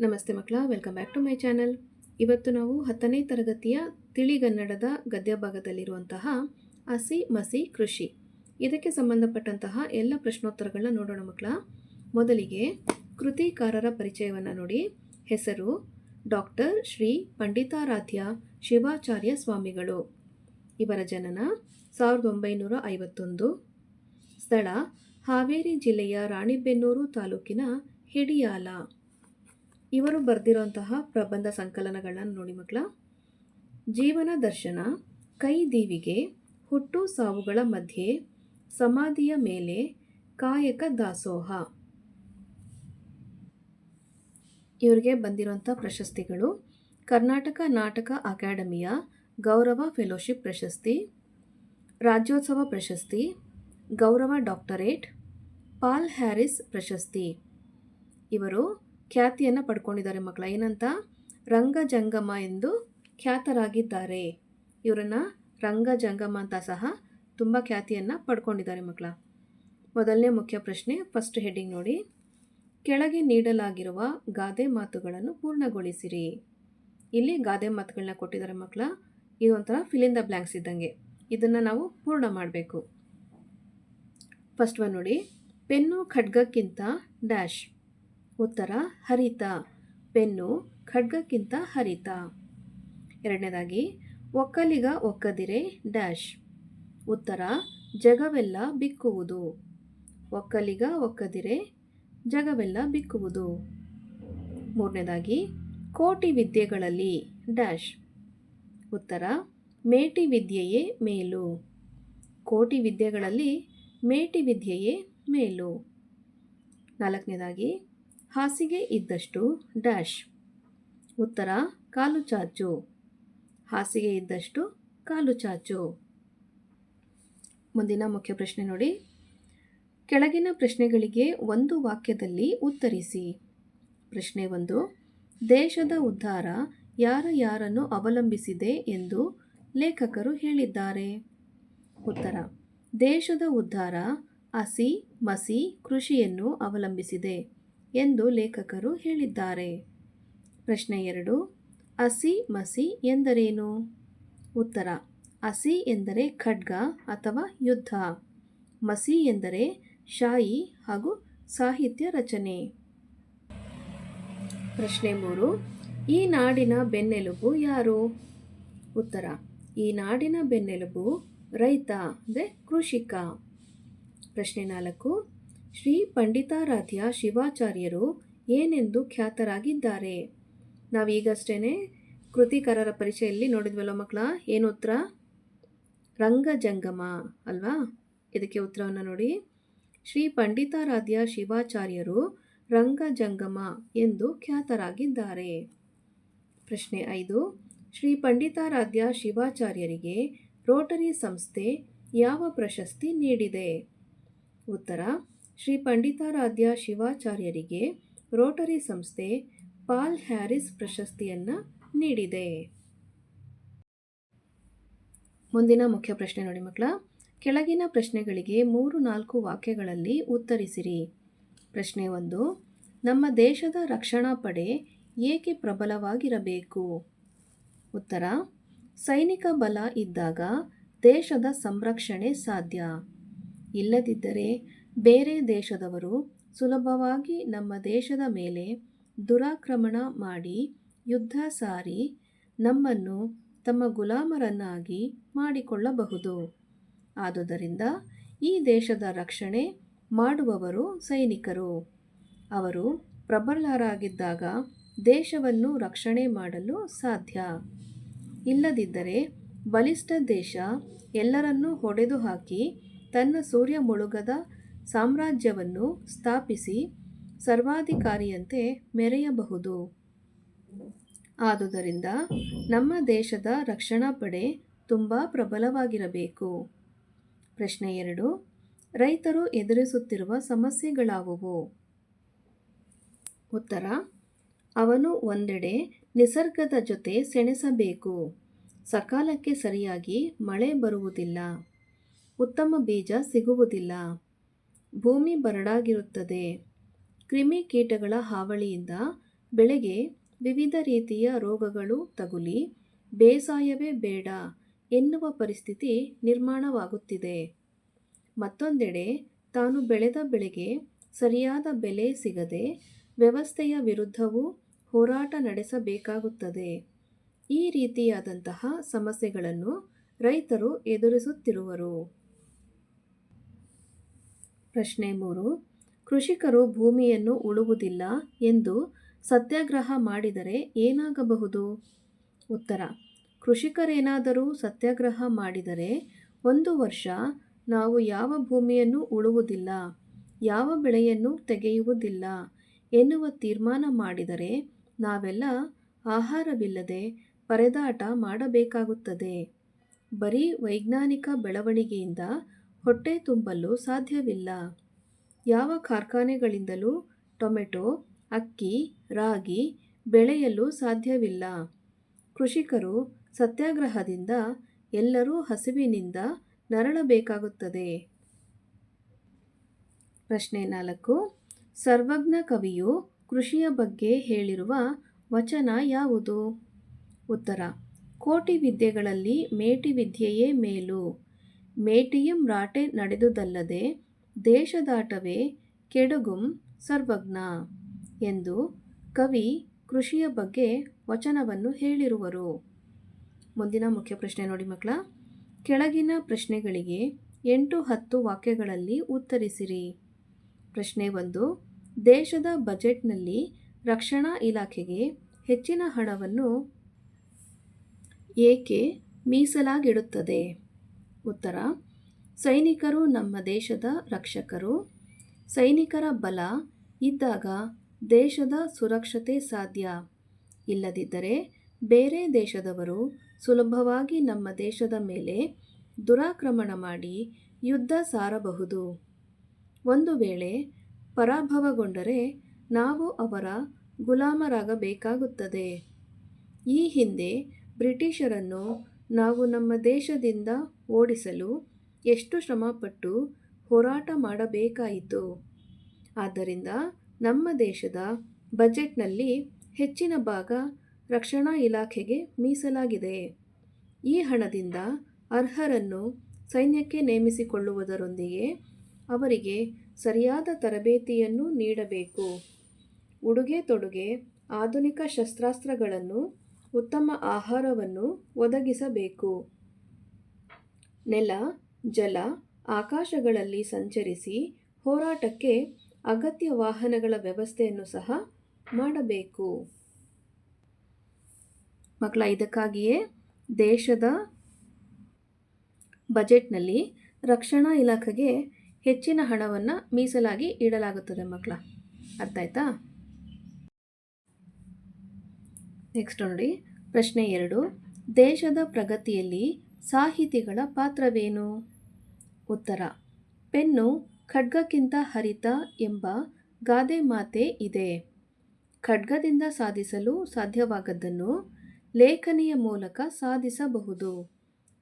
ನಮಸ್ತೆ ಮಕ್ಕಳ welcome back to my channel ಇವತ್ತು ನಾವು ಹತ್ತನೇ ತರಗತಿಯ ತಿಳಿಗನ್ನಡದ ಗದ್ಯ ಭಾಗದಲ್ಲಿರುವಂತಹ ಹಸಿ ಮಸಿ ಕೃಷಿ. ಇದಕ್ಕೆ ಸಂಬಂಧಪಟ್ಟಂತಹ ಎಲ್ಲ ಪ್ರಶ್ನೋತ್ತರಗಳನ್ನ ನೋಡೋಣ ಮಕ್ಕಳ. ಮೊದಲಿಗೆ ಕೃತಿಕಾರರ ಪರಿಚಯವನ್ನು ನೋಡಿ. ಹೆಸರು ಡಾಕ್ಟರ್ ಶ್ರೀ ಪಂಡಿತಾರಾಧ್ಯ ಶಿವಾಚಾರ್ಯ ಸ್ವಾಮಿಗಳು. ಇವರ ಜನನ ಸಾವಿರದ ಒಂಬೈನೂರ ಐವತ್ತೊಂದು. ಸ್ಥಳ ಹಾವೇರಿ ಜಿಲ್ಲೆಯ ರಾಣಿಬೆನ್ನೂರು ತಾಲೂಕಿನ ಹಿಡಿಯಾಲ. ಇವರು ಬರೆದಿರುವಂತಹ ಪ್ರಬಂಧ ಸಂಕಲನಗಳನ್ನು ನೋಡಿ ಮಕ್ಕಳ. ಜೀವನ ದರ್ಶನ, ಕೈ ದೀವಿಗೆ, ಹುಟ್ಟು ಸಾವುಗಳ ಮಧ್ಯೆ, ಸಮಾಧಿಯ ಮೇಲೆ ಕಾಯಕ ದಾಸೋಹ. ಇವರಿಗೆ ಬಂದಿರುವಂಥ ಪ್ರಶಸ್ತಿಗಳು ಕರ್ನಾಟಕ ನಾಟಕ ಅಕಾಡೆಮಿಯ ಗೌರವ ಫೆಲೋಶಿಪ್ ಪ್ರಶಸ್ತಿ, ರಾಜ್ಯೋತ್ಸವ ಪ್ರಶಸ್ತಿ, ಗೌರವ ಡಾಕ್ಟರೇಟ್, ಪಾಲ್ ಹ್ಯಾರಿಸ್ ಪ್ರಶಸ್ತಿ. ಇವರು ಖ್ಯಾತಿಯನ್ನು ಪಡ್ಕೊಂಡಿದ್ದಾರೆ ಮಕ್ಕಳ. ಏನಂತ? ರಂಗಜಂಗಮ ಎಂದು ಖ್ಯಾತರಾಗಿದ್ದಾರೆ. ಇವರನ್ನು ರಂಗಜಂಗಮ ಅಂತ ಸಹ ತುಂಬ ಖ್ಯಾತಿಯನ್ನು ಪಡ್ಕೊಂಡಿದ್ದಾರೆ ಮಕ್ಕಳ. ಮೊದಲನೇ ಮುಖ್ಯ ಪ್ರಶ್ನೆ ಫಸ್ಟ್ ಹೆಡ್ಡಿಂಗ್ ನೋಡಿ. ಕೆಳಗೆ ನೀಡಲಾಗಿರುವ ಗಾದೆ ಮಾತುಗಳನ್ನು ಪೂರ್ಣಗೊಳಿಸಿರಿ. ಇಲ್ಲಿ ಗಾದೆ ಮಾತುಗಳನ್ನ ಕೊಟ್ಟಿದ್ದಾರೆ ಮಕ್ಕಳ. ಇದು ಒಂಥರ ಫಿಲಿಂದ ಬ್ಲ್ಯಾಂಕ್ಸ್ ಇದ್ದಂಗೆ. ಇದನ್ನು ನಾವು ಪೂರ್ಣ ಮಾಡಬೇಕು. ಫಸ್ಟ್ ಒನ್ ನೋಡಿ. ಪೆನ್ನು ಖಡ್ಗಕ್ಕಿಂತ ಡ್ಯಾಶ್ ಉತ್ತರ, ಹರಿತ. ಪೆನ್ನು, ಖಡ್ಗಕ್ಕಿಂತ ಹರಿತ. ಎರಡನೇದಾಗಿ, ಒಕ್ಕಲಿಗ ಒಕ್ಕದಿರೆ, ಡ್ಯಾಶ್. ಉತ್ತರ, ಜಗವೆಲ್ಲ ಬಿಕ್ಕುವುದು. ಒಕ್ಕಲಿಗ ಒಕ್ಕದಿರೆ, ಜಗವೆಲ್ಲ ಬಿಕ್ಕುವುದು. ಮೂರನೇದಾಗಿ, ಕೋಟಿ ವಿದ್ಯೆಗಳಲ್ಲಿ, ಡ್ಯಾಶ್. ಉತ್ತರ, ಮೇಟಿ ವಿದ್ಯೆಯೇ ಮೇಲು. ಕೋಟಿ ವಿದ್ಯೆಗಳಲ್ಲಿ, ಮೇಟಿ ವಿದ್ಯೆಯೇ ಮೇಲು. ನಾಲ್ಕನೇದಾಗಿ ಹಾಸಿಗೆ ಇದ್ದಷ್ಟು ಡ್ಯಾಶ್. ಉತ್ತರ, ಕಾಲು ಚಾಚು. ಹಾಸಿಗೆ ಇದ್ದಷ್ಟು ಕಾಲು ಚಾಚು. ಮುಂದಿನ ಮುಖ್ಯ ಪ್ರಶ್ನೆ ನೋಡಿ. ಕೆಳಗಿನ ಪ್ರಶ್ನೆಗಳಿಗೆ ಒಂದು ವಾಕ್ಯದಲ್ಲಿ ಉತ್ತರಿಸಿ. ಪ್ರಶ್ನೆ ಒಂದು, ದೇಶದ ಉದ್ಧಾರ ಯಾರ ಯಾರನ್ನು ಅವಲಂಬಿಸಿದೆ ಎಂದು ಲೇಖಕರು ಹೇಳಿದ್ದಾರೆ. ಉತ್ತರ, ದೇಶದ ಉದ್ಧಾರ ಹಸಿ ಮಸಿ ಕೃಷಿಯನ್ನು ಅವಲಂಬಿಸಿದೆ. ಎಂದು ಲೇಖಕರು ಹೇಳಿದ್ದಾರೆ. ಪ್ರಶ್ನೆ ಎರಡು, ಹಸಿ ಮಸಿ ಎಂದರೇನು? ಉತ್ತರ, ಹಸಿ ಎಂದರೆ ಖಡ್ಗ ಅಥವಾ ಯುದ್ಧ. ಮಸಿ ಎಂದರೆ ಶಾಯಿ ಹಾಗೂ ಸಾಹಿತ್ಯ ರಚನೆ. ಪ್ರಶ್ನೆ ಮೂರು, ಈ ನಾಡಿನ ಬೆನ್ನೆಲುಬು ಯಾರು? ಉತ್ತರ, ಈ ನಾಡಿನ ಬೆನ್ನೆಲುಬು ರೈತ ಅಂದರೆ ಕೃಷಿಕ. ಪ್ರಶ್ನೆ ನಾಲ್ಕು ಶ್ರೀ ಪಂಡಿತಾರಾಧ್ಯ ಶಿವಾಚಾರ್ಯರು ಏನೆಂದು ಖ್ಯಾತರಾಗಿದ್ದಾರೆ? ನಾವೀಗಷ್ಟೇ ಕೃತಿಕಾರರ ಪರಿಚಯಲ್ಲಿ ನೋಡಿದ್ವಲ್ಲ ಮಕ್ಕಳ, ಏನು ಉತ್ತರ? ರಂಗಜಂಗಮ, ಅಲ್ವಾ? ಇದಕ್ಕೆ ಉತ್ತರವನ್ನು ನೋಡಿ. ಶ್ರೀ ಪಂಡಿತಾರಾಧ್ಯ ಶಿವಾಚಾರ್ಯರು ರಂಗಜಂಗಮ ಎಂದು ಖ್ಯಾತರಾಗಿದ್ದಾರೆ. ಪ್ರಶ್ನೆ ಐದು. ಶ್ರೀ ಪಂಡಿತಾರಾಧ್ಯ ಶಿವಾಚಾರ್ಯರಿಗೆ ರೋಟರಿ ಸಂಸ್ಥೆ ಯಾವ ಪ್ರಶಸ್ತಿ ನೀಡಿದೆ? ಉತ್ತರ ಶ್ರೀ ಪಂಡಿತಾರಾಧ್ಯ ಶಿವಾಚಾರ್ಯರಿಗೆ ರೋಟರಿ ಸಂಸ್ಥೆ ಪಾಲ್ ಹ್ಯಾರಿಸ್ ಪ್ರಶಸ್ತಿಯನ್ನು ನೀಡಿದೆ. ಮುಂದಿನ ಮುಖ್ಯ ಪ್ರಶ್ನೆ ನೋಡಿ ಮಕ್ಕಳ. ಕೆಳಗಿನ ಪ್ರಶ್ನೆಗಳಿಗೆ ಮೂರು ನಾಲ್ಕು ವಾಕ್ಯಗಳಲ್ಲಿ ಉತ್ತರಿಸಿರಿ. ಪ್ರಶ್ನೆ ಒಂದು, ನಮ್ಮ ದೇಶದ ರಕ್ಷಣಾ ಪಡೆ ಏಕೆ ಪ್ರಬಲವಾಗಿರಬೇಕು? ಉತ್ತರ, ಸೈನಿಕ ಬಲ ಇದ್ದಾಗ ದೇಶದ ಸಂರಕ್ಷಣೆ ಸಾಧ್ಯ. ಇಲ್ಲದಿದ್ದರೆ ಬೇರೆ ದೇಶದವರು ಸುಲಭವಾಗಿ ನಮ್ಮ ದೇಶದ ಮೇಲೆ ದುರಾಕ್ರಮಣ ಮಾಡಿ ಯುದ್ಧ ಸಾರಿ ನಮ್ಮನ್ನು ತಮ್ಮ ಗುಲಾಮರನ್ನಾಗಿ ಮಾಡಿಕೊಳ್ಳಬಹುದು. ಆದುದರಿಂದ ಈ ದೇಶದ ರಕ್ಷಣೆ ಮಾಡುವವರು ಸೈನಿಕರು. ಅವರು ಪ್ರಬಲರಾಗಿದ್ದಾಗ ದೇಶವನ್ನು ರಕ್ಷಣೆ ಮಾಡಲು ಸಾಧ್ಯ. ಇಲ್ಲದಿದ್ದರೆ ಬಲಿಷ್ಠ ದೇಶ ಎಲ್ಲರನ್ನೂ ಹೊಡೆದು ಹಾಕಿ ತನ್ನ ಸೂರ್ಯ ಮುಳುಗದ ಸಾಮ್ರಾಜ್ಯವನ್ನು ಸ್ಥಾಪಿಸಿ ಸರ್ವಾಧಿಕಾರಿಯಂತೆ ಮೆರೆಯಬಹುದು. ಆದುದರಿಂದ ನಮ್ಮ ದೇಶದ ರಕ್ಷಣಾ ಪಡೆ ತುಂಬ ಪ್ರಬಲವಾಗಿರಬೇಕು. ಪ್ರಶ್ನೆ ಎರಡು, ರೈತರು ಎದುರಿಸುತ್ತಿರುವ ಸಮಸ್ಯೆಗಳಾವುವು? ಉತ್ತರ, ಅವನು ಒಂದೆಡೆ ನಿಸರ್ಗದ ಜೊತೆ ಸೆಣಸಬೇಕು. ಸಕಾಲಕ್ಕೆ ಸರಿಯಾಗಿ ಮಳೆ ಬರುವುದಿಲ್ಲ. ಉತ್ತಮ ಬೀಜ ಸಿಗುವುದಿಲ್ಲ. ಭೂಮಿ ಬರಡಾಗಿರುತ್ತದೆ. ಕ್ರಿಮಿಕೀಟಗಳ ಹಾವಳಿಯಿಂದ ಬೆಳೆಗೆ ವಿವಿಧ ರೀತಿಯ ರೋಗಗಳು ತಗುಲಿ, ಬೇಸಾಯವೇ ಬೇಡ ಎನ್ನುವ ಪರಿಸ್ಥಿತಿ ನಿರ್ಮಾಣವಾಗುತ್ತಿದೆ. ಮತ್ತೊಂದೆಡೆ, ತಾನು ಬೆಳೆದ ಬೆಳೆಗೆ ಸರಿಯಾದ ಬೆಲೆ ಸಿಗದೆ ವ್ಯವಸ್ಥೆಯ ವಿರುದ್ಧವೂ ಹೋರಾಟ ನಡೆಸಬೇಕಾಗುತ್ತದೆ. ಈ ರೀತಿಯಾದಂತಹ ಸಮಸ್ಯೆಗಳನ್ನು ರೈತರು ಎದುರಿಸುತ್ತಿರುವರು. ಪ್ರಶ್ನೆ ಮೂರು. ಕೃಷಿಕರು ಭೂಮಿಯನ್ನು ಉಳುವುದಿಲ್ಲ ಎಂದು ಸತ್ಯಾಗ್ರಹ ಮಾಡಿದರೆ ಏನಾಗಬಹುದು? ಉತ್ತರ. ಕೃಷಿಕರೇನಾದರೂ ಸತ್ಯಾಗ್ರಹ ಮಾಡಿದರೆ ಒಂದು ವರ್ಷ ನಾವು ಯಾವ ಭೂಮಿಯನ್ನು ಉಳುವುದಿಲ್ಲ, ಯಾವ ಬೆಳೆಯನ್ನು ತೆಗೆಯುವುದಿಲ್ಲ ಎನ್ನುವ ತೀರ್ಮಾನ ಮಾಡಿದರೆ ನಾವೆಲ್ಲ ಆಹಾರವಿಲ್ಲದೆ ಪರದಾಟ ಮಾಡಬೇಕಾಗುತ್ತದೆ. ಬರೀ ವೈಜ್ಞಾನಿಕ ಬೆಳವಣಿಗೆಯಿಂದ ಹೊಟ್ಟೆ ತುಂಬಲು ಸಾಧ್ಯವಿಲ್ಲ. ಯಾವ ಕಾರ್ಖಾನೆಗಳಿಂದಲೂ ಟೊಮೆಟೊ, ಅಕ್ಕಿ, ರಾಗಿ ಬೆಳೆಯಲು ಸಾಧ್ಯವಿಲ್ಲ. ಕೃಷಿಕರು ಸತ್ಯಾಗ್ರಹದಿಂದ ಎಲ್ಲರೂ ಹಸಿವಿನಿಂದ ನರಳಬೇಕಾಗುತ್ತದೆ. ಪ್ರಶ್ನೆ ನಾಲ್ಕು. ಸರ್ವಜ್ಞ ಕವಿಯು ಕೃಷಿಯ ಬಗ್ಗೆ ಹೇಳಿರುವ ವಚನ ಯಾವುದು? ಉತ್ತರ. ಕೋಟಿ ವಿದ್ಯೆಗಳಲ್ಲಿ ಮೇಟಿ ವಿದ್ಯೆಯೇ ಮೇಲು. ಮೇಟಿಯಂ ರಾಟೆ ನಡೆದುದಲ್ಲದೆ ದೇಶದಾಟವೇ ಕೆಡುಗುಂ ಸರ್ವಜ್ಞ ಎಂದು ಕವಿ ಕೃಷಿಯ ಬಗ್ಗೆ ವಚನವನ್ನು ಹೇಳಿರುವರು. ಮುಂದಿನ ಮುಖ್ಯ ಪ್ರಶ್ನೆ ನೋಡಿ ಮಕ್ಕಳ. ಕೆಳಗಿನ ಪ್ರಶ್ನೆಗಳಿಗೆ ಎಂಟು ಹತ್ತು ವಾಕ್ಯಗಳಲ್ಲಿ ಉತ್ತರಿಸಿರಿ. ಪ್ರಶ್ನೆ ಒಂದು, ದೇಶದ ಬಜೆಟ್ನಲ್ಲಿ ರಕ್ಷಣಾ ಇಲಾಖೆಗೆ ಹೆಚ್ಚಿನ ಹಣವನ್ನು ಏಕೆ ಮೀಸಲಾಗಿಡುತ್ತದೆ? ಉತ್ತರ. ಸೈನಿಕರು ನಮ್ಮ ದೇಶದ ರಕ್ಷಕರು. ಸೈನಿಕರ ಬಲ ಇದ್ದಾಗ ದೇಶದ ಸುರಕ್ಷತೆ ಸಾಧ್ಯ. ಇಲ್ಲದಿದ್ದರೆ ಬೇರೆ ದೇಶದವರು ಸುಲಭವಾಗಿ ನಮ್ಮ ದೇಶದ ಮೇಲೆ ದುರಾಕ್ರಮಣ ಮಾಡಿ ಯುದ್ಧ ಸಾರಬಹುದು. ಒಂದು ವೇಳೆ ಪರಾಭವಗೊಂಡರೆ ನಾವು ಅವರ ಗುಲಾಮರಾಗಬೇಕಾಗುತ್ತದೆ. ಈ ಹಿಂದೆ ಬ್ರಿಟಿಷರನ್ನು ನಾವು ನಮ್ಮ ದೇಶದಿಂದ ಓಡಿಸಲು ಎಷ್ಟು ಶ್ರಮಪಟ್ಟು ಹೋರಾಟ ಮಾಡಬೇಕಾಯಿತು. ಆದ್ದರಿಂದ ನಮ್ಮ ದೇಶದ ಬಜೆಟ್ನಲ್ಲಿ ಹೆಚ್ಚಿನ ಭಾಗ ರಕ್ಷಣಾ ಇಲಾಖೆಗೆ ಮೀಸಲಾಗಿದೆ. ಈ ಹಣದಿಂದ ಅರ್ಹರನ್ನು ಸೈನ್ಯಕ್ಕೆ ನೇಮಿಸಿಕೊಳ್ಳುವುದರೊಂದಿಗೆ ಅವರಿಗೆ ಸರಿಯಾದ ತರಬೇತಿಯನ್ನು ನೀಡಬೇಕು. ಉಡುಗೆ ತೊಡುಗೆ, ಆಧುನಿಕ ಶಸ್ತ್ರಾಸ್ತ್ರಗಳನ್ನು, ಉತ್ತಮ ಆಹಾರವನ್ನು ಒದಗಿಸಬೇಕು. ನೆಲ, ಜಲ ಆಕಾಶಗಳಲ್ಲಿ ಸಂಚರಿಸಿ ಹೋರಾಟಕ್ಕೆ ಅಗತ್ಯ ವಾಹನಗಳ ವ್ಯವಸ್ಥೆಯನ್ನು ಸಹ ಮಾಡಬೇಕು. ಮಕ್ಕಳ, ಇದಕ್ಕಾಗಿಯೇ ದೇಶದ ಬಜೆಟ್ನಲ್ಲಿ ರಕ್ಷಣಾ ಇಲಾಖೆಗೆ ಹೆಚ್ಚಿನ ಹಣವನ್ನು ಮೀಸಲಾಗಿ ಇಡಲಾಗುತ್ತದೆ ಮಕ್ಕಳ. ಅರ್ಥ ಆಯ್ತಾ? ನೆಕ್ಸ್ಟ್ ನೋಡಿ, ಪ್ರಶ್ನೆ ಎರಡು. ದೇಶದ ಪ್ರಗತಿಯಲ್ಲಿ ಸಾಹಿತಿಗಳ ಪಾತ್ರವೇನು? ಉತ್ತರ. ಪೆನ್ನು ಖಡ್ಗಕ್ಕಿಂತ ಹರಿತ ಎಂಬ ಗಾದೆ ಮಾತೆ ಇದೆ. ಖಡ್ಗದಿಂದ ಸಾಧಿಸಲು ಸಾಧ್ಯವಾಗದ್ದನ್ನು ಲೇಖನಿಯ ಮೂಲಕ ಸಾಧಿಸಬಹುದು.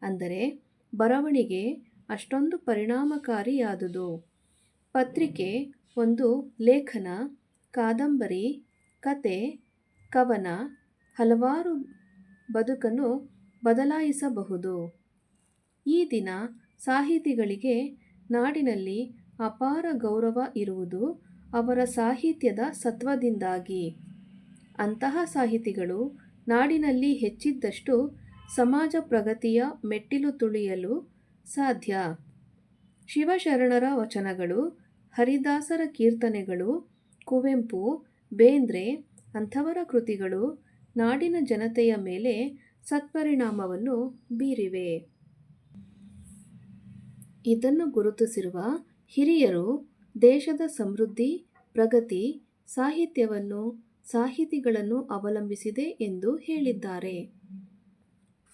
ಅಂದರೆ ಬರವಣಿಗೆ ಅಷ್ಟೊಂದು ಪರಿಣಾಮಕಾರಿಯಾದುದು. ಪತ್ರಿಕೆ ಒಂದು ಲೇಖನ, ಕಾದಂಬರಿ, ಕತೆ, ಕವನ, ಹಲವಾರು ಬದುಕನ್ನು ಬದಲಾಯಿಸಬಹುದು. ಈ ದಿನ ಸಾಹಿತಿಗಳಿಗೆ ನಾಡಿನಲ್ಲಿ ಅಪಾರ ಗೌರವ ಇರುವುದು ಅವರ ಸಾಹಿತ್ಯದ ಸತ್ವದಿಂದಾಗಿ. ಅಂತಹ ಸಾಹಿತಿಗಳು ನಾಡಿನಲ್ಲಿ ಹೆಚ್ಚಿದ್ದಷ್ಟು ಸಮಾಜ ಪ್ರಗತಿಯ ಮೆಟ್ಟಿಲು ತುಳಿಯಲು ಸಾಧ್ಯ. ಶಿವಶರಣರ ವಚನಗಳು, ಹರಿದಾಸರ ಕೀರ್ತನೆಗಳು, ಕುವೆಂಪು, ಬೇಂದ್ರೆ ಅಂಥವರ ಕೃತಿಗಳು ನಾಡಿನ ಜನತೆಯ ಮೇಲೆ ಸತ್ಪರಿಣಾಮವನ್ನು ಬೀರಿವೆ. ಇದನ್ನು ಗುರುತಿಸಿರುವ ಹಿರಿಯರು ದೇಶದ ಸಮೃದ್ಧಿ, ಪ್ರಗತಿ, ಸಾಹಿತ್ಯವನ್ನು, ಸಾಹಿತಿಗಳನ್ನು ಅವಲಂಬಿಸಿದೆ ಎಂದು ಹೇಳಿದ್ದಾರೆ.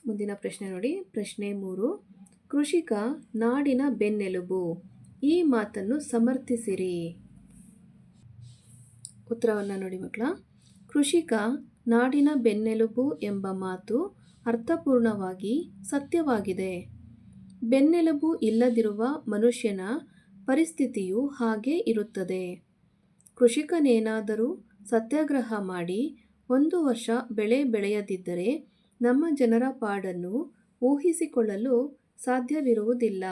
ಮುಂದಿನ ಪ್ರಶ್ನೆ ನೋಡಿ. ಪ್ರಶ್ನೆ ಮೂರು. ಕೃಷಿಕ ನಾಡಿನ ಬೆನ್ನೆಲುಬು. ಈ ಮಾತನ್ನು ಸಮರ್ಥಿಸಿರಿ. ಉತ್ತರವನ್ನು ನೋಡಿ ಮಕ್ಕಳ. ಕೃಷಿಕ ನಾಡಿನ ಬೆನ್ನೆಲುಬು ಎಂಬ ಮಾತು ಅರ್ಥಪೂರ್ಣವಾಗಿ ಸತ್ಯವಾಗಿದೆ. ಬೆನ್ನೆಲುಬು ಇಲ್ಲದಿರುವ ಮನುಷ್ಯನ ಪರಿಸ್ಥಿತಿಯು ಹಾಗೇ ಇರುತ್ತದೆ. ಕೃಷಿಕನೇನಾದರೂ ಸತ್ಯಾಗ್ರಹ ಮಾಡಿ ಒಂದು ವರ್ಷ ಬೆಳೆ ಬೆಳೆಯದಿದ್ದರೆ ನಮ್ಮ ಜನರ ಪಾಡನ್ನು ಊಹಿಸಿಕೊಳ್ಳಲು ಸಾಧ್ಯವಿರುವುದಿಲ್ಲ.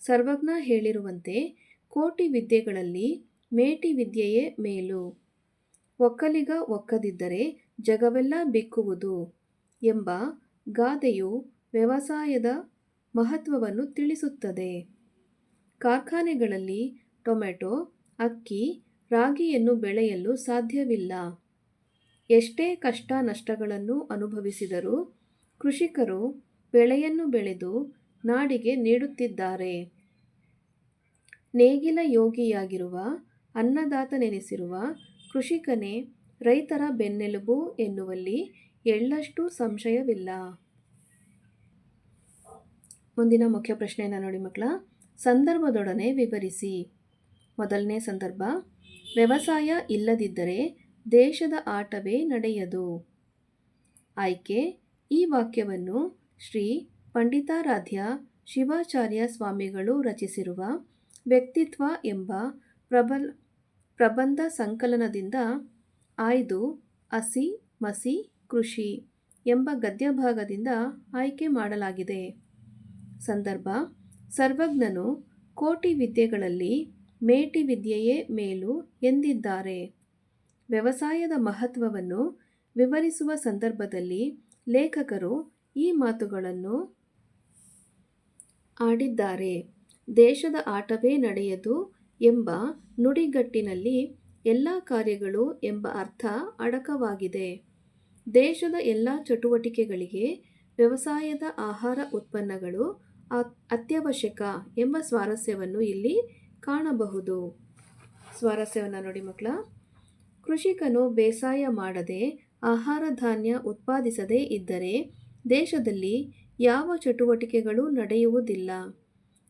ಸರ್ವಜ್ಞ ಹೇಳಿರುವಂತೆ ಕೋಟಿ ವಿದ್ಯೆಗಳಲ್ಲಿ ಮೇಟಿ ವಿದ್ಯೆಯೇ ಮೇಲು. ಒಕ್ಕಲಿಗ ಒಕ್ಕದಿದ್ದರೆ ಜಗವೆಲ್ಲ ಬಿಕ್ಕುವುದು. ಎಂಬ ಗಾದೆಯು ವ್ಯವಸಾಯದ ಮಹತ್ವವನ್ನು ತಿಳಿಸುತ್ತದೆ. ಕಾರ್ಖಾನೆಗಳಲ್ಲಿ ಟೊಮೆಟೊ, ಅಕ್ಕಿ, ರಾಗಿಯನ್ನು ಬೆಳೆಯಲು ಸಾಧ್ಯವಿಲ್ಲ. ಎಷ್ಟೇ ಕಷ್ಟ ನಷ್ಟಗಳನ್ನು ಅನುಭವಿಸಿದರೂ ಕೃಷಿಕರು ಬೆಳೆಯನ್ನು ಬೆಳೆದು ನಾಡಿಗೆ ನೀಡುತ್ತಿದ್ದಾರೆ. ನೇಗಿಲ ಯೋಗಿಯಾಗಿರುವ, ಅನ್ನದಾತನೆನಿಸಿರುವ ಕೃಷಿಕನೇ ರೈತರ ಬೆನ್ನೆಲುಬು ಎನ್ನುವಲ್ಲಿ ಎಳ್ಳಷ್ಟು ಸಂಶಯವಿಲ್ಲ. ಮುಂದಿನ ಮುಖ್ಯ ಪ್ರಶ್ನೆಯನ್ನು ನೋಡಿ ಮಕ್ಕಳ. ಸಂದರ್ಭದೊಡನೆ ವಿವರಿಸಿ. ಮೊದಲನೇ ಸಂದರ್ಭ. ವ್ಯವಸಾಯ ಇಲ್ಲದಿದ್ದರೆ ದೇಶದ ಆಟವೇ ನಡೆಯದು. ಆಯ್ಕೆ. ಈ ವಾಕ್ಯವನ್ನು ಶ್ರೀ ಪಂಡಿತಾರಾಧ್ಯ ಶಿವಾಚಾರ್ಯ ಸ್ವಾಮಿಗಳು ರಚಿಸಿರುವ ವ್ಯಕ್ತಿತ್ವ ಎಂಬ ಪ್ರಬಲ್, ಪ್ರಬಂಧ ಸಂಕಲನದಿಂದ ಆಯ್ದು ಹಸಿ ಮಸಿ ಕೃಷಿ ಎಂಬ ಗದ್ಯಭಾಗದಿಂದ ಆಯ್ಕೆ ಮಾಡಲಾಗಿದೆ. ಸಂದರ್ಭ, ಸರ್ವಜ್ಞನು ಕೋಟಿ ವಿದ್ಯೆಗಳಲ್ಲಿ ಮೇಟಿ ವಿದ್ಯೆಯೇ ಮೇಲು ಎಂದಿದ್ದಾರೆ. ವ್ಯವಸಾಯದ ಮಹತ್ವವನ್ನು ವಿವರಿಸುವ ಸಂದರ್ಭದಲ್ಲಿ ಲೇಖಕರು ಈ ಮಾತುಗಳನ್ನು ಆಡಿದ್ದಾರೆ. ದೇಶದ ಆಟವೇ ನಡೆಯದು ಎಂಬ ನುಡಿಗಟ್ಟಿನಲ್ಲಿ ಎಲ್ಲ ಕಾರ್ಯಗಳು ಎಂಬ ಅರ್ಥ ಅಡಕವಾಗಿದೆ. ದೇಶದ ಎಲ್ಲ ಚಟುವಟಿಕೆಗಳಿಗೆ ವ್ಯವಸಾಯದ ಆಹಾರ ಉತ್ಪನ್ನಗಳು ಅತ್ಯವಶ್ಯಕ ಎಂಬ ಸ್ವಾರಸ್ಯವನ್ನು ಇಲ್ಲಿ ಕಾಣಬಹುದು. ಸ್ವಾರಸ್ಯವನ್ನು ನೋಡಿ ಮಕ್ಕಳ, ಕೃಷಿಕನು ಬೇಸಾಯ ಮಾಡದೆ ಆಹಾರ ಧಾನ್ಯ ಉತ್ಪಾದಿಸದೇ ಇದ್ದರೆ ದೇಶದಲ್ಲಿ ಯಾವ ಚಟುವಟಿಕೆಗಳು ನಡೆಯುವುದಿಲ್ಲ.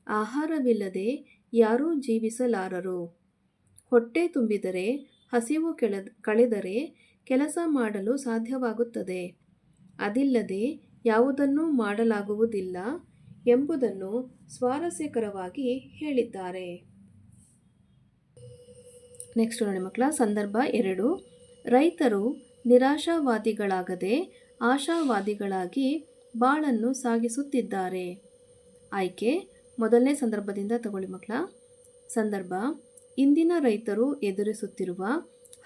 ಆಹಾರವಿಲ್ಲದೆ ಯಾರೂ ಜೀವಿಸಲಾರರು. ಹೊಟ್ಟೆ ತುಂಬಿದರೆ, ಹಸಿವು ಕೆಳ ಕಳೆದರೆ ಕೆಲಸ ಮಾಡಲು ಸಾಧ್ಯವಾಗುತ್ತದೆ. ಅದಿಲ್ಲದೆ ಯಾವುದನ್ನೂ ಮಾಡಲಾಗುವುದಿಲ್ಲ ಎಂಬುದನ್ನು ಸ್ವಾರಸ್ಯಕರವಾಗಿ ಹೇಳಿದ್ದಾರೆ. ನೆಕ್ಸ್ಟ್ ನೋಡಿ ಮಕ್ಕಳ ಸಂದರ್ಭ ಎರಡು. ರೈತರು ನಿರಾಶಾವಾದಿಗಳಾಗದೆ ಆಶಾವಾದಿಗಳಾಗಿ ಬಾಳನ್ನು ಸಾಗಿಸುತ್ತಿದ್ದಾರೆ. ಆಯ್ಕೆ, ಮೊದಲನೇ ಸಂದರ್ಭದಿಂದ ತಗೊಳ್ಳಿ ಮಕ್ಕಳ. ಸಂದರ್ಭ, ಇಂದಿನ ರೈತರು ಎದುರಿಸುತ್ತಿರುವ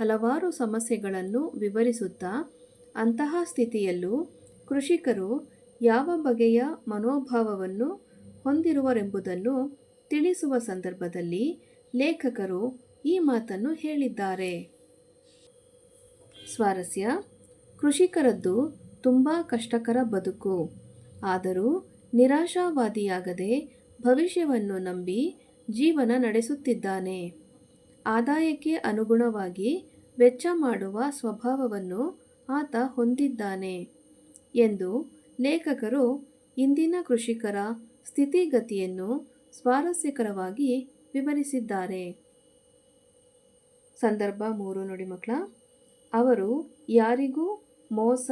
ಹಲವಾರು ಸಮಸ್ಯೆಗಳನ್ನು ವಿವರಿಸುತ್ತಾ, ಅಂತಹ ಸ್ಥಿತಿಯಲ್ಲೂ ಕೃಷಿಕರು ಯಾವ ಬಗೆಯ ಮನೋಭಾವವನ್ನು ಹೊಂದಿರುವರೆಂಬುದನ್ನು ತಿಳಿಸುವ ಸಂದರ್ಭದಲ್ಲಿ ಲೇಖಕರು ಈ ಮಾತನ್ನು ಹೇಳಿದ್ದಾರೆ. ಸ್ವಾರಸ್ಯ, ಕೃಷಿಕರದ್ದು ತುಂಬ ಕಷ್ಟಕರ ಬದುಕು. ಆದರೂ ನಿರಾಶಾವಾದಿಯಾಗದೆ ಭವಿಷ್ಯವನ್ನು ನಂಬಿ ಜೀವನ ನಡೆಸುತ್ತಿದ್ದಾನೆ. ಆದಾಯಕ್ಕೆ ಅನುಗುಣವಾಗಿ ವೆಚ್ಚ ಮಾಡುವ ಸ್ವಭಾವವನ್ನು ಆತ ಹೊಂದಿದ್ದಾನೆ ಎಂದು ಲೇಖಕರು ಇಂದಿನ ಕೃಷಿಕರ ಸ್ಥಿತಿಗತಿಯನ್ನು ಸ್ವಾರಸ್ಯಕರವಾಗಿ ವಿವರಿಸಿದ್ದಾರೆ. ಸಂದರ್ಭ ಮೂರು ನೋಡಿ ಮಕ್ಕಳ, ಅವರು ಯಾರಿಗೂ ಮೋಸ,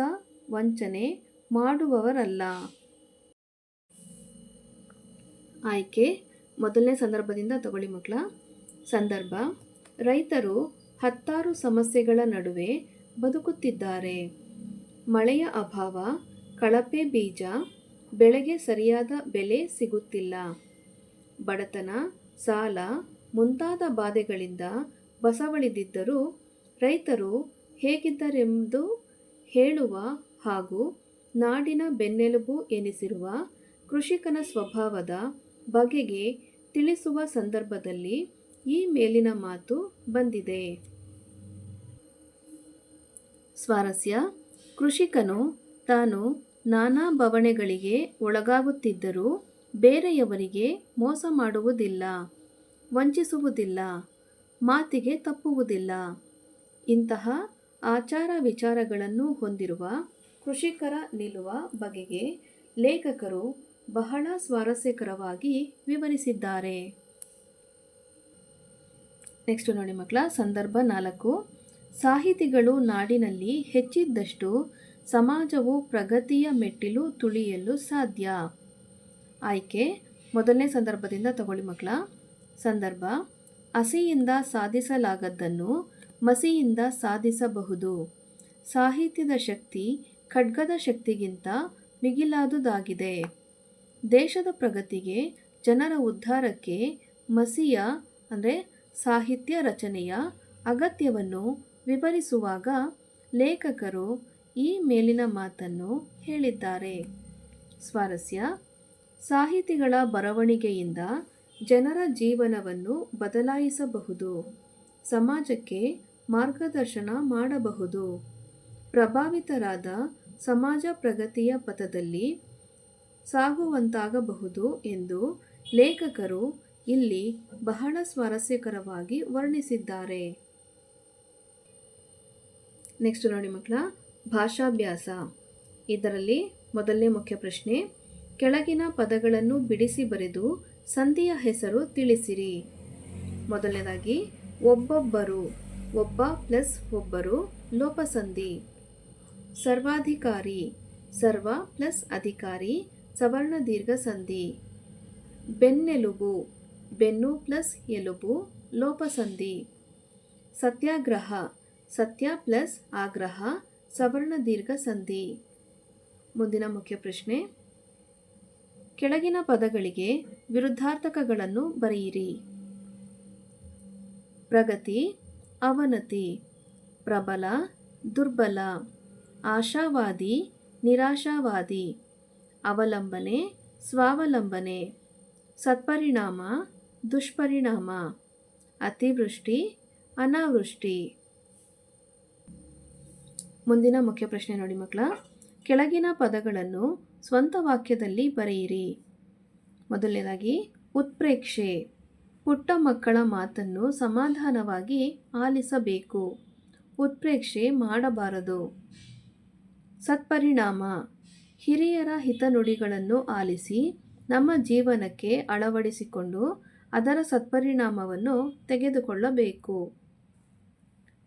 ವಂಚನೆ ಮಾಡುವವರಲ್ಲ. ಆಯ್ಕೆ, ಮೊದಲನೇ ಸಂದರ್ಭದಿಂದ ತಗೊಳ್ಳಿ ಮಕ್ಕಳ. ಸಂದರ್ಭ, ರೈತರು ಹತ್ತಾರು ಸಮಸ್ಯೆಗಳ ನಡುವೆ ಬದುಕುತ್ತಿದ್ದಾರೆ. ಮಳೆಯ ಅಭಾವ, ಕಳಪೆ ಬೀಜ, ಬೆಳೆಗೆ ಸರಿಯಾದ ಬೆಲೆ ಸಿಗುತ್ತಿಲ್ಲ. ಬಡತನ, ಸಾಲ ಮುಂತಾದ ಬಾಧೆಗಳಿಂದ ಬಸವಳಿದಿದ್ದರೂ ರೈತರು ಹೇಗಿದ್ದರೆಂದು ಹೇಳುವ ಹಾಗೂ ನಾಡಿನ ಬೆನ್ನೆಲುಬು ಎನಿಸಿರುವ ಕೃಷಿಕನ ಸ್ವಭಾವದ ಬಗೆಗೆ ತಿಳಿಸುವ ಸಂದರ್ಭದಲ್ಲಿ ಈ ಮೇಲಿನ ಮಾತು ಬಂದಿದೆ. ಸ್ವಾರಸ್ಯ, ಕೃಷಿಕನು ತಾನು ನಾನಾ ಬವಣೆಗಳಿಗೆ ಒಳಗಾಗುತ್ತಿದ್ದರೂ ಬೇರೆಯವರಿಗೆ ಮೋಸ ಮಾಡುವುದಿಲ್ಲ, ವಂಚಿಸುವುದಿಲ್ಲ, ಮಾತಿಗೆ ತಪ್ಪುವುದಿಲ್ಲ. ಇಂತಹ ಆಚಾರ ವಿಚಾರಗಳನ್ನು ಹೊಂದಿರುವ ಕೃಷಿಕರ ನಿಲುವ ಬಗೆಗೆ ಲೇಖಕರು ಬಹಳ ಸ್ವಾರಸ್ಯಕರವಾಗಿ ವಿವರಿಸಿದ್ದಾರೆ. ನೆಕ್ಸ್ಟ್ ನೋಡಿ ಮಕ್ಕಳ, ಸಂದರ್ಭ ನಾಲ್ಕು. ಸಾಹಿತಿಗಳು ನಾಡಿನಲ್ಲಿ ಹೆಚ್ಚಿದ್ದಷ್ಟು ಸಮಾಜವು ಪ್ರಗತಿಯ ಮೆಟ್ಟಿಲು ತುಳಿಯಲು ಸಾಧ್ಯ. ಆಯ್ಕೆ, ಮೊದಲನೇ ಸಂದರ್ಭದಿಂದ ತಗೊಳ್ಳಿ ಮಕ್ಕಳ. ಸಂದರ್ಭ ಹಸಿಯಿಂದ ಸಾಧಿಸಲಾಗದ್ದನ್ನು ಮಸಿಯಿಂದ ಸಾಧಿಸಬಹುದು. ಸಾಹಿತ್ಯದ ಶಕ್ತಿ ಖಡ್ಗದ ಶಕ್ತಿಗಿಂತ ಮಿಗಿಲಾದುದಾಗಿದೆ. ದೇಶದ ಪ್ರಗತಿಗೆ ಜನರ ಉದ್ಧಾರಕ್ಕೆ ಮಸಿಯ ಅಂದರೆ ಸಾಹಿತ್ಯ ರಚನೆಯ ಅಗತ್ಯವನ್ನು ವಿವರಿಸುವಾಗ ಲೇಖಕರು ಈ ಮೇಲಿನ ಮಾತನ್ನು ಹೇಳಿದ್ದಾರೆ. ಸ್ವಾರಸ್ಯ, ಸಾಹಿತಿಗಳ ಬರವಣಿಗೆಯಿಂದ ಜನರ ಜೀವನವನ್ನು ಬದಲಾಯಿಸಬಹುದು, ಸಮಾಜಕ್ಕೆ ಮಾರ್ಗದರ್ಶನ ಮಾಡಬಹುದು. ಪ್ರಭಾವಿತರಾದ ಸಮಾಜ ಪ್ರಗತಿಯ ಪಥದಲ್ಲಿ ಸಾಗುವಂತಾಗಬಹುದು ಎಂದು ಲೇಖಕರು ಇಲ್ಲಿ ಬಹಳ ಸ್ವಾರಸ್ಯಕರವಾಗಿ ವರ್ಣಿಸಿದ್ದಾರೆ. ನೆಕ್ಸ್ಟ್ ನೋಡಿ ಮಕ್ಕಳ, ಭಾಷಾಭ್ಯಾಸ. ಇದರಲ್ಲಿ ಮೊದಲನೇ ಮುಖ್ಯ ಪ್ರಶ್ನೆ, ಕೆಳಗಿನ ಪದಗಳನ್ನು ಬಿಡಿಸಿ ಬರೆದು ಸಂಧಿಯ ಹೆಸರು ತಿಳಿಸಿರಿ. ಮೊದಲನೇದಾಗಿ, ಒಬ್ಬೊಬ್ಬರು, ಒಬ್ಬ ಪ್ಲಸ್ ಒಬ್ಬರು ಲೋಪಸಂಧಿ. ಸರ್ವಾಧಿಕಾರಿ, ಸರ್ವ ಪ್ಲಸ್ ಅಧಿಕಾರಿ, ಸವರ್ಣ ದೀರ್ಘ ಸಂಧಿ ಬೆನ್ನೆಲುಬು ಬೆನ್ನು ಪ್ಲಸ್ ಎಲುಬು ಲೋಪಸಂಧಿ. ಸತ್ಯಾಗ್ರಹ. ಸತ್ಯ ಪ್ಲಸ್ ಆಗ್ರಹ. ಸವರ್ಣ ದೀರ್ಘ ಸಂಧಿ. ಮುಂದಿನ ಮುಖ್ಯ ಪ್ರಶ್ನೆ. ಕೆಳಗಿನ ಪದಗಳಿಗೆ ವಿರುದ್ಧಾರ್ಥಕಗಳನ್ನು ಬರೆಯಿರಿ. ಪ್ರಗತಿ, ಅವನತಿ, ಪ್ರಬಲ, ದುರ್ಬಲ, ಆಶಾವಾದಿ, ನಿರಾಶಾವಾದಿ, ಅವಲಂಬನೆ, ಸ್ವಾವಲಂಬನೆ, ಸತ್ಪರಿಣಾಮ ದುಷ್ಪರಿಣಾಮ, ಅತಿವೃಷ್ಟಿ, ಅನಾವೃಷ್ಟಿ. ಮುಂದಿನ ಮುಖ್ಯ ಪ್ರಶ್ನೆ ನೋಡಿ ಮಕ್ಕಳ. ಕೆಳಗಿನ ಪದಗಳನ್ನು ಸ್ವಂತ ವಾಕ್ಯದಲ್ಲಿ ಬರೆಯಿರಿ. ಮೊದಲನೇದಾಗಿ, ಉತ್ಪ್ರೇಕ್ಷೆ. ಪುಟ್ಟ ಮಕ್ಕಳ ಮಾತನ್ನು ಸಮಾಧಾನವಾಗಿ ಆಲಿಸಬೇಕು. ಉತ್ಪ್ರೇಕ್ಷೆ ಮಾಡಬಾರದು. ಸತ್ಪರಿಣಾಮ. ಹಿರಿಯರ ಹಿತನುಡಿಗಳನ್ನು ಆಲಿಸಿ ನಮ್ಮ ಜೀವನಕ್ಕೆ ಅಳವಡಿಸಿಕೊಂಡು ಅದರ ಸತ್ಪರಿಣಾಮವನ್ನು ತೆಗೆದುಕೊಳ್ಳಬೇಕು.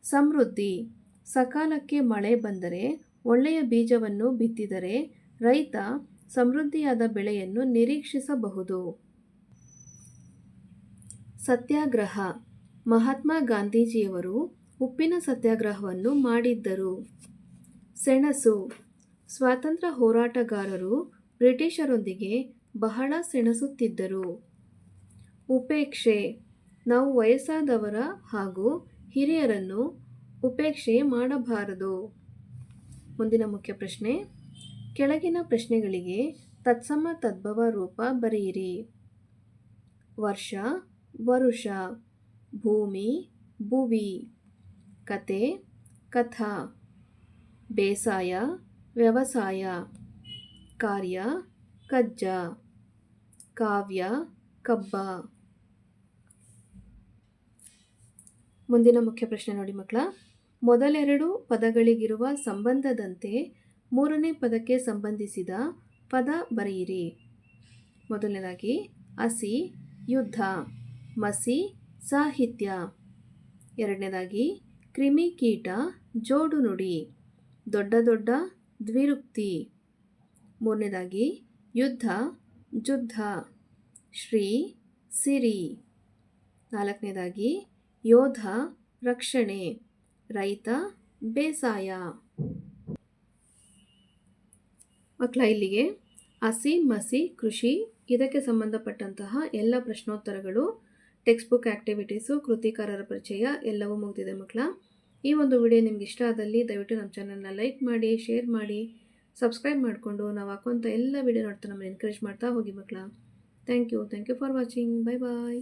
ಸಮೃದ್ಧಿ. ಸಕಾಲಕ್ಕೆ ಮಳೆ ಬಂದರೆ, ಒಳ್ಳೆಯ ಬೀಜವನ್ನು ಬಿತ್ತಿದರೆ ರೈತ ಸಮೃದ್ಧಿಯಾದ ಬೆಳೆಯನ್ನು ನಿರೀಕ್ಷಿಸಬಹುದು. ಸತ್ಯಾಗ್ರಹ. ಮಹಾತ್ಮ ಗಾಂಧೀಜಿಯವರು ಉಪ್ಪಿನ ಸತ್ಯಾಗ್ರಹವನ್ನು ಮಾಡಿದ್ದರು. ಸೆಣಸು. ಸ್ವಾತಂತ್ರ್ಯ ಹೋರಾಟಗಾರರು ಬ್ರಿಟಿಷರೊಂದಿಗೆ ಬಹಳ ಸೆಣಸುತ್ತಿದ್ದರು. ಉಪೇಕ್ಷೆ. ನಾವು ವಯಸ್ಸಾದವರ ಹಾಗೂ ಹಿರಿಯರನ್ನು ಉಪೇಕ್ಷೆ ಮಾಡಬಾರದು. ಮುಂದಿನ ಮುಖ್ಯ ಪ್ರಶ್ನೆ. ಕೆಳಗಿನ ಪ್ರಶ್ನೆಗಳಿಗೆ ತತ್ಸಮ ತದ್ಭವ ರೂಪ ಬರೆಯಿರಿ. ವರ್ಷ, ವರುಷ, ಭೂಮಿ, ಭುವಿ. ಕತೆ, ಕಥಾ. ಬೇಸಾಯ, ವ್ಯವಸಾಯ. ಕಾರ್ಯ, ಕಜ್ಜ. ಕಾವ್ಯ, ಕಬ್ಬ. ಮುಂದಿನ ಮುಖ್ಯ ಪ್ರಶ್ನೆ ನೋಡಿ ಮಕ್ಕಳ. ಮೊದಲೆರಡು ಪದಗಳಿಗಿರುವ ಸಂಬಂಧದಂತೆ ಮೂರನೇ ಪದಕ್ಕೆ ಸಂಬಂಧಿಸಿದ ಪದ ಬರೆಯಿರಿ. ಮೊದಲನೇದಾಗಿ, ಹಸಿ, ಯುದ್ಧ, ಮಸಿ, ಸಾಹಿತ್ಯ. ಎರಡನೇದಾಗಿ ಕ್ರಿಮಿಕೀಟ ಜೋಡು ನುಡಿ, ದೊಡ್ಡ ದೊಡ್ಡ ದ್ವಿರುಕ್ತಿ. ಮೂರನೇದಾಗಿ, ಯುದ್ಧ, ಜುದ್ಧ, ಶ್ರೀ, ಸಿರಿ. ನಾಲ್ಕನೇದಾಗಿ ಯೋಧ ರಕ್ಷಣೆ, ರೈತ ಬೇಸಾಯ. ಮಕ್ಕಳ ಇಲ್ಲಿಗೆ ಹಸಿ ಮಸಿ ಕೃಷಿ ಇದಕ್ಕೆ ಸಂಬಂಧಪಟ್ಟಂತಹ ಎಲ್ಲ ಪ್ರಶ್ನೋತ್ತರಗಳು ಟೆಕ್ಸ್ಟ್ ಬುಕ್ ಆ್ಯಕ್ಟಿವಿಟೀಸು ಕೃತಿಕಾರರ ಪರಿಚಯ ಎಲ್ಲವೂ ಮುಗಿದಿದೆ ಮಕ್ಕಳ ಈ ಒಂದು ವಿಡಿಯೋ ನಿಮ್ಗೆ ಇಷ್ಟ ಆದಲ್ಲಿ ದಯವಿಟ್ಟು ನಮ್ಮ ಚಾನಲ್ನ ಲೈಕ್ ಮಾಡಿ, ಶೇರ್ ಮಾಡಿ, ಸಬ್ಸ್ಕ್ರೈಬ್ ಮಾಡಿಕೊಂಡು ನಾವು ಹಾಕುವಂಥ ಎಲ್ಲ ವಿಡಿಯೋ ನೋಡ್ತಾ ನಮ್ಮನ್ನು ಎನ್ಕರೇಜ್ ಮಾಡ್ತಾ ಹೋಗಿ ಮಕ್ಕಳ thank you thank you for watching. Bye bye